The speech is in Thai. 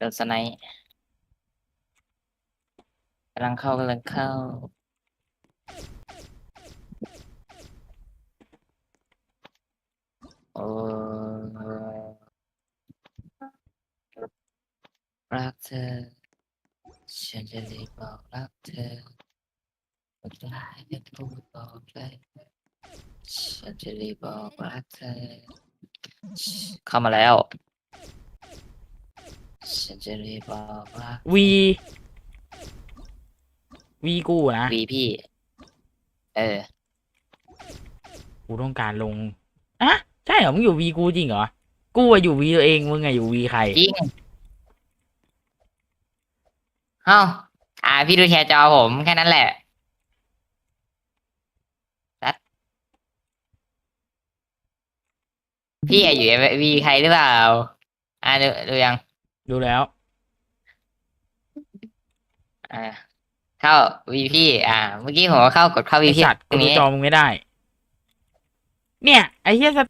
โดนสไนป์กำลังเข้ากำลังเข้า โอ้รักเธอ ฉันจะรีบบอกรักเธอไม่ได้จะพูดบอกเลยฉันจะรีบบอกรักเธอ เข้ามาแล้ว ฉันจะรีบบอกรักวีวีกูนะวีพี่ เออ กูต้องการลงอะใช่เหรอ มึงอยู่วีกูจริงเหรอ กูอะอยู่วีตัวเอง มึงอะอยู่วีใคร จริงเอ้าอ่า พี่ดูแชร์จอผมแค่นั้นแหละรัดพี่อะอยู่วีใครหรือเปล่า อ่าดูดูยัง ดูแล้วอ่าเข้าวีพี่อ่า เมื่อกี้ผมก็เข้ากดเข้าวีไอพี่สัตว์ตกูรงดูนี้ จอมึงไม่ได้ เนี่ย ไอ้เหี้ยส